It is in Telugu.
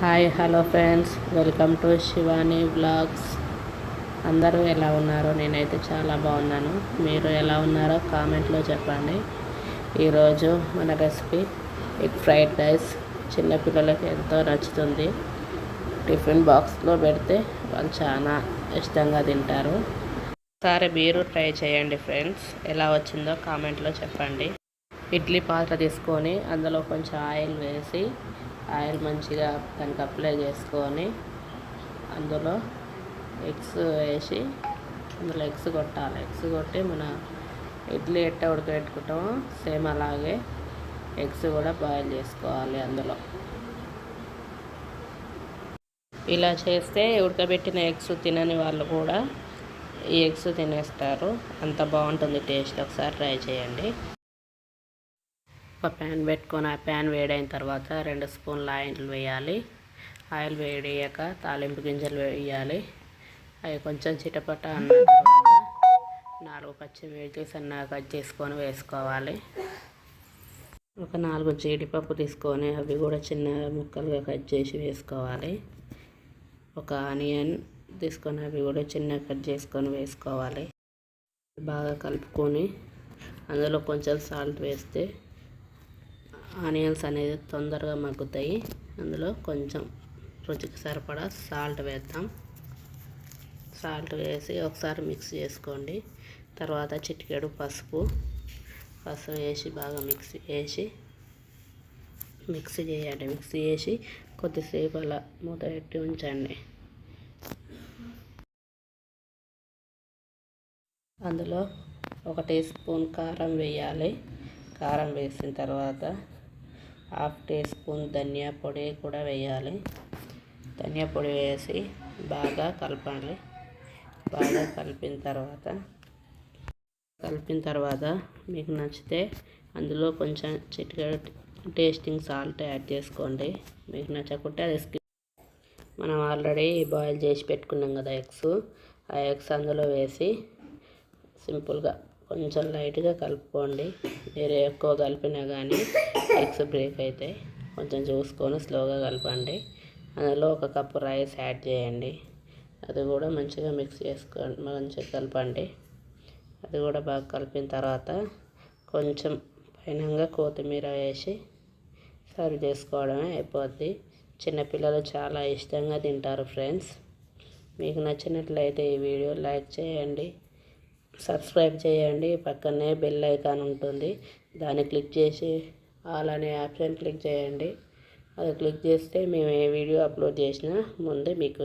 Hi hello friends. Welcome to Shivani blogs అందరూ ఎలా ఉన్నారో? నేనైతే చాలా బాగున్నాను. మీరు ఎలా ఉన్నారో కామెంట్లో చెప్పండి. ఈరోజు మన రెసిపీ ఎగ్ ఫ్రైడ్ రైస్. చిన్నపిల్లలకి ఎంతో నచ్చుతుంది. టిఫిన్ బాక్స్లో పెడితే వాళ్ళు చాలా ఇష్టంగా తింటారు. ఒకసారి మీరు ట్రై చేయండి ఫ్రెండ్స్. ఎలా వచ్చిందో కామెంట్లో చెప్పండి. ఇడ్లీ పాత్ర తీసుకొని అందులో కొంచెం ఆయిల్ వేసి ఆయిల్ మంచిగా దానికి అప్లై చేసుకొని అందులో ఎగ్స్ వేసి అందులో ఎగ్స్ కొట్టాలి. ఎగ్స్ కొట్టి మన ఇడ్లీ ఎట్ట ఉడకబెట్టుకుంటామో సేమ్ అలాగే ఎగ్స్ కూడా బాయిల్ చేసుకోవాలి అందులో. ఇలా చేస్తే ఉడకబెట్టిన ఎగ్స్ తినని వాళ్ళు కూడా ఈ ఎగ్స్ తినేస్తారు. అంత బాగుంటుంది టేస్ట్. ఒకసారి ట్రై చేయండి. ఒక ప్యాన్ పెట్టుకొని ఆ ప్యాన్ వేడైన తర్వాత రెండు స్పూన్ల ఆయిల్ వేయాలి. ఆయిల్ వేడయ్యాక తాలింపు గింజలు వేయాలి. అవి కొంచెం చిటపట అన్న తర్వాత నాలుగు పచ్చిమిర్చి సన్నగా కట్ చేసుకొని వేసుకోవాలి. ఒక నాలుగు జీడిపప్పు తీసుకొని అవి కూడా చిన్న ముక్కలుగా కట్ చేసి వేసుకోవాలి. ఒక ఆనియన్ తీసుకొని అవి కూడా చిన్న కట్ చేసుకొని వేసుకోవాలి. బాగా కలుపుకొని అందులో కొంచెం సాల్ట్ వేస్తే ఆనియన్స్ అనేది తొందరగా మగ్గుతాయి. అందులో కొంచెం రుచికి సరిపడా సాల్ట్ వేద్దాం. సాల్ట్ వేసి ఒకసారి మిక్స్ చేసుకోండి. తర్వాత చిటికెడు పసుపు పసుపు వేసి బాగా మిక్స్ వేసి మిక్స్ చేయండి మిక్సీ చేసి కొద్దిసేపు అలా మూత పెట్టి ఉంచండి. అందులో ఒక టీ స్పూన్ కారం వేయాలి. కారం వేసిన తర్వాత హాఫ్ టీ స్పూన్ ధనియా పొడి కూడా వేయాలి. ధనియా పొడి వేసి బాగా కలపాలి. బాగా కలిపిన తర్వాత కలిపిన తర్వాత మీకు నచ్చితే అందులో కొంచెం చిటికెడు టేస్టింగ్ సాల్ట్ యాడ్ చేసుకోండి. మీకు నచ్చకుంటే అది స్కిప్ మనం ఆల్రెడీ బాయిల్ చేసి పెట్టుకున్నాం కదా ఎగ్స్. ఆ ఎగ్స్ అందులో వేసి సింపుల్గా కొంచెం లైట్గా కలుపుకోండి. మీరు ఎక్కువ కలిపినా కానీ ఎగ్స్ బ్రేక్ అవుతాయి కొంచెం చూసుకొని స్లోగా కలపండి. అందులో ఒక కప్పు రైస్ యాడ్ చేయండి. అది కూడా మంచిగా మిక్స్ చేసుకోండి మంచిగా కలపండి. అది కూడా బాగా కలిపిన తర్వాత కొంచెం పైనంగా కొత్తిమీర వేసి సర్వ్ చేసుకోవడమే అయిపోద్ది. చిన్నపిల్లలు చాలా ఇష్టంగా తింటారు ఫ్రెండ్స్. మీకు నచ్చినట్లయితే ఈ వీడియో లైక్ చేయండి. సబ్స్క్రైబ్ చేయండి. పక్కనే బెల్ ఐకాన్ ఉంటుంది. దాన్ని క్లిక్ చేసి ఆల్ అనే ఆప్షన్ క్లిక్ చేయండి. అది క్లిక్ చేస్తే మేము ఏ వీడియో అప్లోడ్ చేసినా ముందే మీకు